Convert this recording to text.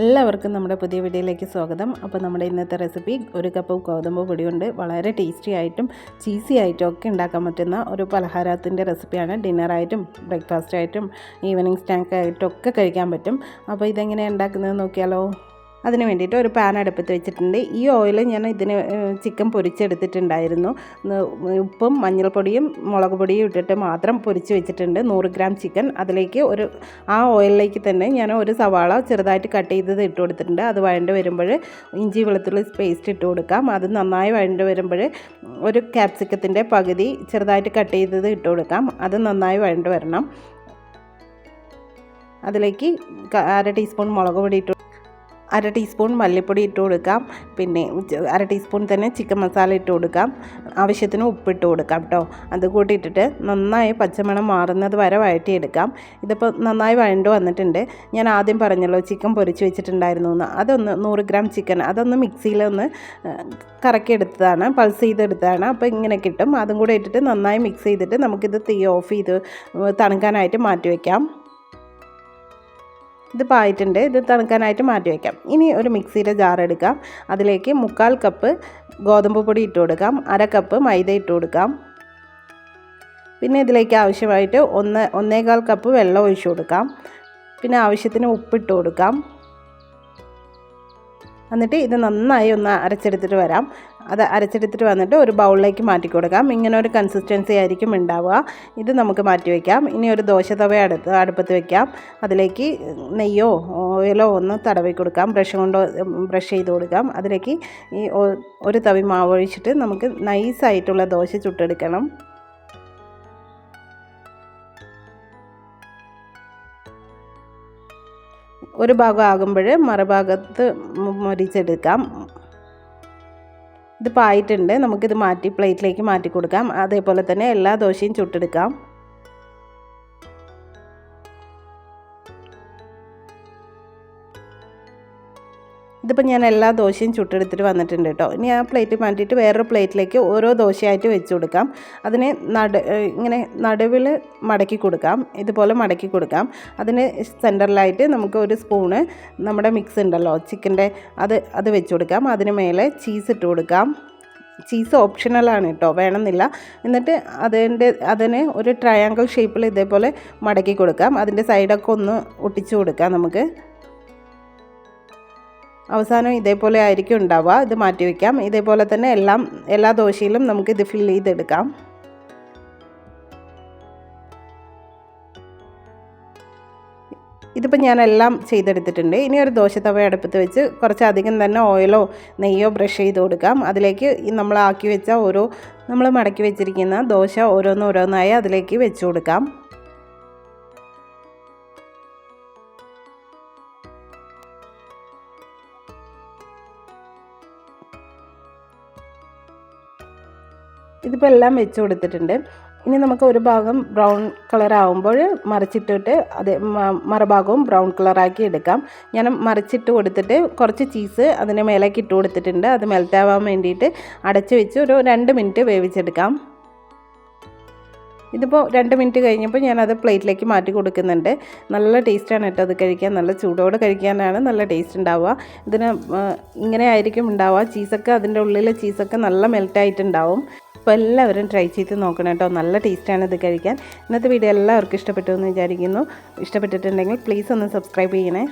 എല്ലാവർക്കും നമ്മുടെ പുതിയ വീഡിയോയിലേക്ക് സ്വാഗതം. അപ്പോൾ നമ്മുടെ ഇന്നത്തെ റെസിപ്പി ഒരു കപ്പ് ഗോതമ്പ് പൊടി കൊണ്ട് വളരെ ടേസ്റ്റി ആയിട്ടും ചീസി ആയിട്ടും ഒക്കെ ഉണ്ടാക്കാൻ പറ്റുന്ന ഒരു പലഹാരത്തിന്റെ റെസിപ്പിയാണ് ഡിന്നറായിട്ടും ബ്രേക്ക്ഫാസ്റ്റ് ആയിട്ടും ഈവനിങ് സ്നാക്ക് ആയിട്ടും ഒക്കെ കഴിക്കാൻ പറ്റും. അപ്പോൾ ഇതെങ്ങനെയാണ് ഉണ്ടാക്കുന്നത് നോക്കിയാലോ? അതിന് വേണ്ടിയിട്ട് ഒരു പാൻ അടുപ്പത്ത് വെച്ചിട്ടുണ്ട്. ഈ ഓയിൽ ഞാൻ ഇതിന് ചിക്കൻ പൊരിച്ചെടുത്തിട്ടുണ്ടായിരുന്നു. ഉപ്പും മഞ്ഞൾപ്പൊടിയും മുളക് പൊടിയും ഇട്ടിട്ട് മാത്രം പൊരിച്ച് വെച്ചിട്ടുണ്ട്. നൂറ് ഗ്രാം ചിക്കൻ. അതിലേക്ക് ഒരു ആ ഓയിലിലേക്ക് തന്നെ ഞാൻ ഒരു സവാള ചെറുതായിട്ട് കട്ട് ചെയ്തത് ഇട്ട് കൊടുത്തിട്ടുണ്ട്. അത് വഴണ്ട് വരുമ്പോൾ ഇഞ്ചി വെളുത്തുള്ളി പേസ്റ്റ് ഇട്ട് കൊടുക്കാം. അത് നന്നായി വഴണ്ട് വരുമ്പോൾ ഒരു ക്യാപ്സിക്കത്തിന്റെ പകുതി ചെറുതായിട്ട് കട്ട് ചെയ്തത് ഇട്ട് കൊടുക്കാം. അത് നന്നായി വഴണ്ട് വരണം. അതിലേക്ക് അര ടീസ്പൂൺ മുളക് പൊടി ഇട്ട് അര ടീസ്പൂൺ മല്ലിപ്പൊടി ഇട്ട് കൊടുക്കാം. പിന്നെ അര ടീസ്പൂൺ തന്നെ ചിക്കൻ മസാല ഇട്ട് കൊടുക്കാം. ആവശ്യത്തിന് ഉപ്പിട്ട് കൊടുക്കാം കേട്ടോ അത് കൂട്ടിയിട്ടിട്ട് നന്നായി പച്ചമണം മാറുന്നത് വരെ വഴറ്റിയെടുക്കാം. ഇതിപ്പോൾ നന്നായി വഴണ്ടു വന്നിട്ടുണ്ട്. ഞാൻ ആദ്യം പറഞ്ഞല്ലോ ചിക്കൻ പൊരിച്ച് വെച്ചിട്ടുണ്ടായിരുന്നു എന്ന്. അതൊന്ന് നൂറ് ഗ്രാം ചിക്കൻ അതൊന്ന് മിക്സിയിലൊന്ന് കറക്കിയെടുത്തതാണ് പൾസ് ചെയ്തെടുത്തതാണ്. അപ്പോൾ ഇങ്ങനെ കിട്ടും. അതും കൂടെ ഇട്ടിട്ട് നന്നായി മിക്സ് ചെയ്തിട്ട് നമുക്കിത് തീ ഓഫ് ചെയ്ത് തണുക്കാനായിട്ട് മാറ്റി വയ്ക്കാം ഇതിപ്പോൾ ആയിട്ടുണ്ട് ഇത് തണുക്കാനായിട്ട് മാറ്റി വയ്ക്കാം ഇനി ഒരു മിക്സിയുടെ ജാർ എടുക്കാം. അതിലേക്ക് മുക്കാൽ കപ്പ് ഗോതമ്പ് പൊടി ഇട്ട് കൊടുക്കാം. അര കപ്പ് മൈദ ഇട്ട് കൊടുക്കാം. പിന്നെ ഇതിലേക്ക് ആവശ്യമായിട്ട് ഒന്ന് ഒന്നേകാൽ കപ്പ് വെള്ളം ഒഴിച്ചു കൊടുക്കാം. പിന്നെ ആവശ്യത്തിന് ഉപ്പിട്ട് കൊടുക്കാം. എന്നിട്ട് ഇത് നന്നായി ഒന്ന് അരച്ചെടുത്തിട്ട് വരാം. അത് അരച്ചെടുത്തിട്ട് വന്നിട്ട് ഒരു ബൗളിലേക്ക് മാറ്റി കൊടുക്കാം. ഇങ്ങനെ ഒരു കൺസിസ്റ്റൻസി ആയിരിക്കും ഉണ്ടാവുക. ഇത് നമുക്ക് മാറ്റി വയ്ക്കാം ഇനി ഒരു ദോശ തവ അടുത്ത് അടുപ്പത്ത് വയ്ക്കാം അതിലേക്ക് നെയ്യോ ഓയിലോ ഒന്ന് തടവി കൊടുക്കാം. ബ്രഷ് കൊണ്ട് ബ്രഷ് ചെയ്ത് കൊടുക്കാം. അതിലേക്ക് ഈ ഒരു തവി മാവ് ഒഴിച്ചിട്ട് നമുക്ക് നൈസായിട്ടുള്ള ദോശ ചുട്ടെടുക്കണം. ഒരു ഭാഗം ആകുമ്പോൾ മറുഭാഗത്ത് മൊരിച്ചെടുക്കാം. ഇതിപ്പോൾ ആയിട്ടുണ്ട് നമുക്കിത് മാറ്റി പ്ലേറ്റിലേക്ക് മാറ്റി കൊടുക്കാം അതേപോലെ തന്നെ എല്ലാ ദോശയും ചുട്ടെടുക്കാം. ഇതിപ്പോൾ ഞാൻ എല്ലാ ദോശയും ചുട്ടെടുത്തിട്ട് വന്നിട്ടുണ്ട് കേട്ടോ. ഇനി ആ പ്ലേറ്റ് മാറ്റിയിട്ട് വേറൊരു പ്ലേറ്റിലേക്ക് ഓരോ ദോശയായിട്ട് വെച്ച് കൊടുക്കാം. അതിനെ നട ഇങ്ങനെ നടുവിൽ മടക്കി കൊടുക്കാം. ഇതുപോലെ മടക്കി കൊടുക്കാം. അതിന് സെന്ററിലായിട്ട് നമുക്ക് ഒരു സ്പൂണ് നമ്മുടെ മിക്സ് ഉണ്ടല്ലോ ചിക്കന്റെ അത് അത് വെച്ച് കൊടുക്കാം. അതിന് മേലെ ചീസ് ഇട്ട് കൊടുക്കാം. ചീസ് ഓപ്ഷണലാണ് കേട്ടോ വേണമെന്നില്ല. എന്നിട്ട് അതിന്റെ അതിന് ഒരു ട്രയാങ്കിൾ ഷേപ്പിൽ ഇതേപോലെ മടക്കി കൊടുക്കാം. അതിന്റെ സൈഡൊക്കെ ഒന്ന് ഒട്ടിച്ചു കൊടുക്കാം നമുക്ക്. അവസാനം ഇതേപോലെ ആയിരിക്കും ഉണ്ടാവുക. ഇത് മാറ്റി വയ്ക്കാം ഇതേപോലെ തന്നെ എല്ലാം എല്ലാ ദോശയിലും നമുക്ക് ഇത് ഫിൽ ചെയ്തെടുക്കാം. ഇതിപ്പോൾ ഞാൻ എല്ലാം ചെയ്തെടുത്തിട്ടുണ്ട്. ഇനി ഒരു ദോശ തവ അടുപ്പത്ത് വെച്ച് കുറച്ചധികം തന്നെ ഓയിലോ നെയ്യോ ബ്രഷ് ചെയ്ത് കൊടുക്കാം. അതിലേക്ക് നമ്മൾ ആക്കി വെച്ച ഓരോ നമ്മൾ മടക്കി വെച്ചിരിക്കുന്ന ദോശ ഓരോന്നോരോന്നായി അതിലേക്ക് വെച്ച് കൊടുക്കാം. ഇതിപ്പോൾ എല്ലാം വെച്ച് കൊടുത്തിട്ടുണ്ട്. ഇനി നമുക്ക് ഒരു ഭാഗം ബ്രൗൺ കളർ ആകുമ്പോൾ മറിച്ചിട്ടിട്ട് അത് മറുഭാഗവും ബ്രൗൺ കളറാക്കി എടുക്കാം. ഞാൻ മറിച്ചിട്ട് കൊടുത്തിട്ട് കുറച്ച് ചീസ് അതിന് മേലേക്ക് ഇട്ട് കൊടുത്തിട്ടുണ്ട്. അത് മെൽറ്റാവാൻ വേണ്ടിയിട്ട് അടച്ച് വെച്ച് ഒരു രണ്ട് മിനിറ്റ് വേവിച്ചെടുക്കാം. ഇതിപ്പോൾ രണ്ട് മിനിറ്റ് കഴിഞ്ഞപ്പോൾ ഞാനത് പ്ലേറ്റിലേക്ക് മാറ്റി കൊടുക്കുന്നുണ്ട്. നല്ല ടേസ്റ്റാണ് കേട്ടോ അത് കഴിക്കാൻ. നല്ല ചൂടോടെ കഴിക്കാനാണ് നല്ല ടേസ്റ്റ് ഉണ്ടാവുക. ഇതിന് ഇങ്ങനെ ആയിരിക്കും ഉണ്ടാവുക. ചീസൊക്കെ അതിന്റെ ഉള്ളിലെ ചീസൊക്കെ നല്ല മെൽറ്റായിട്ടുണ്ടാവും അപ്പോൾ എല്ലാവരും ട്രൈ ചെയ്ത് നോക്കണം കേട്ടോ. നല്ല ടേസ്റ്റാണ് ഇത് കഴിക്കാൻ. ഇന്നത്തെ വീഡിയോ എല്ലാവർക്കും ഇഷ്ടപ്പെട്ടു എന്ന് വിചാരിക്കുന്നു. ഇഷ്ടപ്പെട്ടിട്ടുണ്ടെങ്കിൽ പ്ലീസ് ഒന്ന് സബ്സ്ക്രൈബ് ചെയ്യണേ.